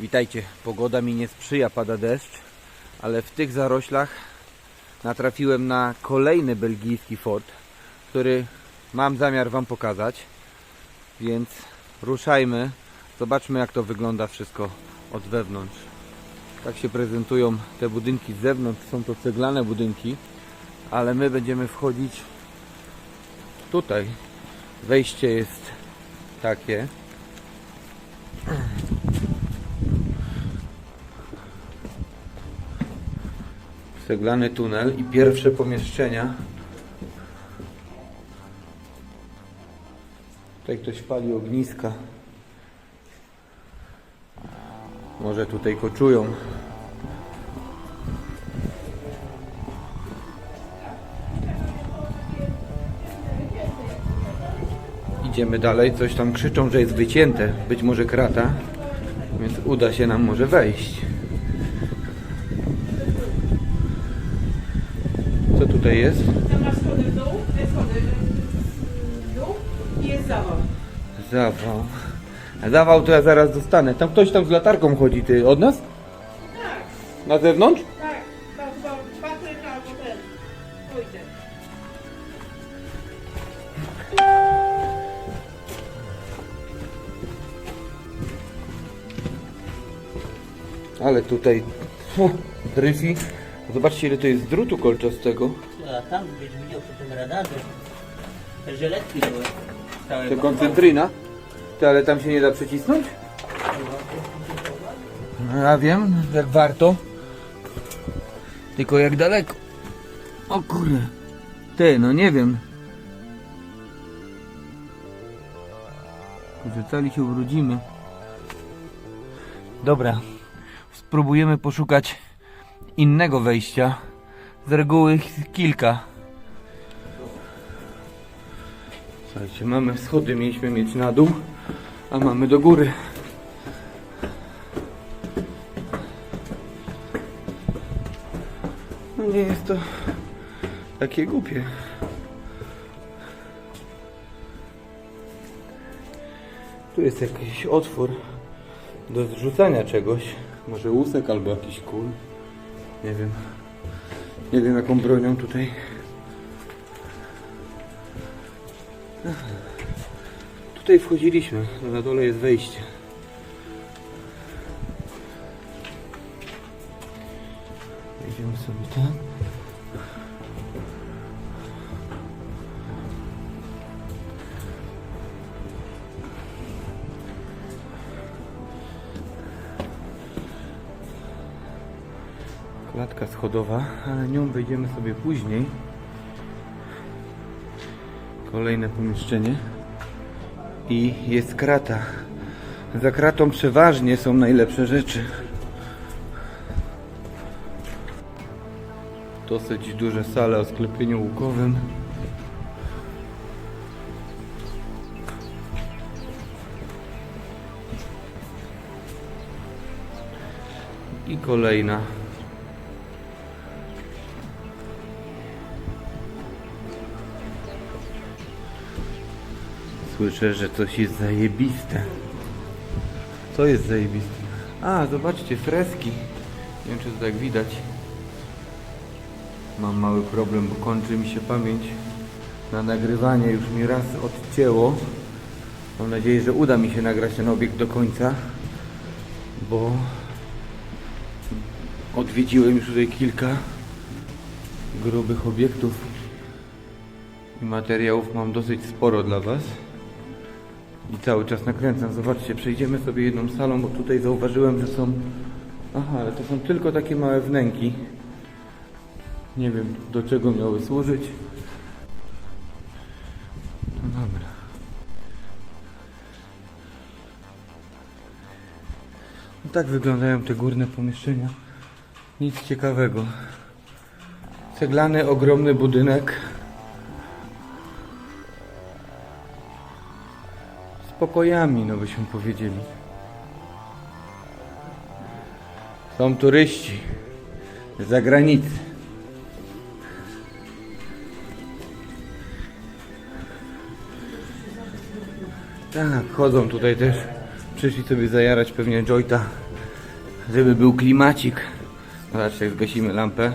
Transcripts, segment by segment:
Witajcie. Pogoda mi nie sprzyja, pada deszcz, ale w tych zaroślach natrafiłem na kolejny belgijski fort, który mam zamiar Wam pokazać. Więc ruszajmy, zobaczmy jak to wygląda wszystko od wewnątrz. Tak się prezentują te budynki z zewnątrz, są to ceglane budynki, ale my będziemy wchodzić tutaj. Wejście jest takie. Ceglany tunel i pierwsze pomieszczenia. Tutaj ktoś pali ogniska. Może tutaj koczują. Idziemy dalej, coś tam krzyczą, że jest wycięte, być może krata, więc uda się nam może wejść. Tutaj jest? Tam masz schody w dół, schody w dół i jest zawał. Zawał. Zawał to ja zaraz dostanę. Tam ktoś tam z latarką chodzi, ty od nas? Tak, Na zewnątrz? tak, tam chyba Patryk albo ten. Pójdę. Ale tutaj fu, dryfi. Zobaczcie ile to jest drutu kolczastego. A tam byś widział przy tym radarze. Te żeletki były. Całe To koncentryna. Ty, ale tam się nie da przycisnąć? No ja wiem, jak warto. Tylko jak daleko. O kurde. Ty, no nie wiem. Rzucali się ubrudzimy. Dobra. Spróbujemy poszukać innego wejścia. Z reguły kilka. Słuchajcie, mamy schody, mieliśmy mieć na dół, a mamy do góry. No nie jest to takie głupie. Tu jest jakiś otwór do zrzucania czegoś. Może łusek albo jakiś kul. Nie wiem. Nie wiem jaką bronią tutaj. Tutaj wchodziliśmy, na dole jest wejście. Idziemy sobie tam. Klatka schodowa, ale nią wejdziemy sobie później. Kolejne pomieszczenie i jest krata. Za kratą przeważnie są najlepsze rzeczy. Dosyć duże sale o sklepieniu łukowym. I kolejna. Słyszę, że coś jest zajebiste. Co jest zajebiste? A, zobaczcie, freski. Nie wiem, czy to tak widać. Mam mały problem, bo kończy mi się pamięć na nagrywanie. Już mi raz odcięło. Mam nadzieję, że uda mi się nagrać ten obiekt do końca, bo odwiedziłem już tutaj kilka grubych obiektów i materiałów mam dosyć sporo dla Was. I cały czas nakręcam. Zobaczcie, przejdziemy sobie jedną salą, bo tutaj zauważyłem, że są... Aha, ale to są tylko takie małe wnęki. Nie wiem, do czego miały służyć. No dobra. No tak wyglądają te górne pomieszczenia. Nic ciekawego. Ceglany, ogromny budynek. Pokojami, no byśmy powiedzieli. Są turyści z zagranicy. Tak, chodzą tutaj też. Przyszli sobie zajarać pewnie jointa żeby był klimacik. Zobaczcie, jak zgasimy lampę.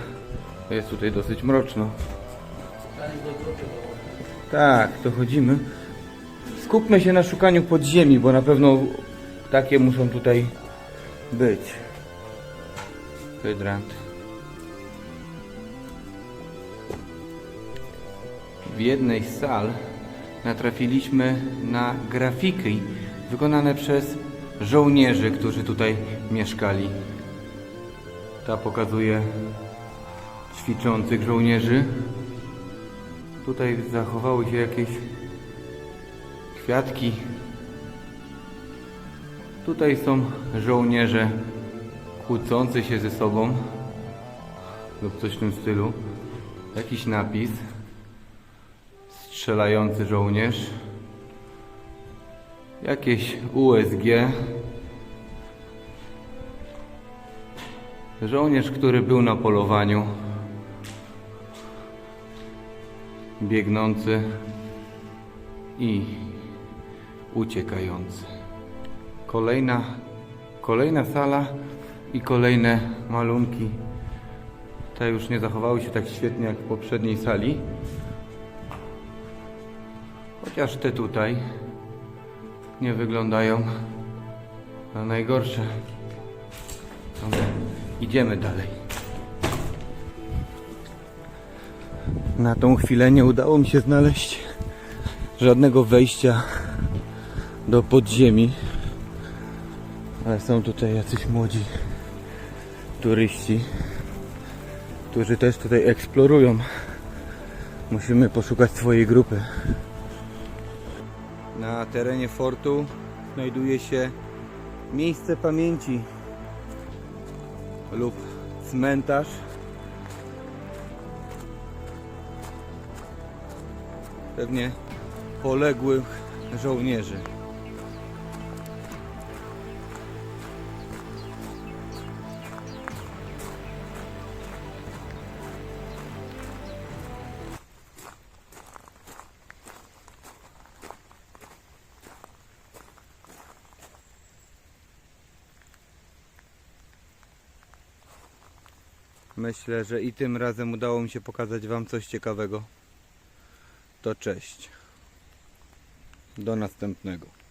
Jest tutaj dosyć mroczno. Tak, to chodzimy. Skupmy się na szukaniu podziemi, bo na pewno takie muszą tutaj być. Hydrant. W jednej z sal natrafiliśmy na grafiki wykonane przez żołnierzy, którzy tutaj mieszkali. Ta pokazuje ćwiczących żołnierzy. Tutaj zachowały się jakieś kwiatki. Tutaj są żołnierze kłócący się ze sobą lub coś w tym stylu. Jakiś napis. Strzelający żołnierz. Jakieś USG. Żołnierz, który był na polowaniu. Biegnący i uciekający. Kolejna, kolejna sala i kolejne malunki. Te już nie zachowały się tak świetnie jak w poprzedniej sali. Chociaż te tutaj nie wyglądają na najgorsze. Idziemy dalej. Na tą chwilę nie udało mi się znaleźć żadnego wejścia do podziemi. Ale są tutaj jacyś młodzi turyści, którzy też tutaj eksplorują. Musimy poszukać swojej grupy. Na terenie fortu znajduje się miejsce pamięci lub cmentarz. Pewnie poległych żołnierzy. Myślę, że i tym razem udało mi się pokazać Wam coś ciekawego. To cześć. Do następnego.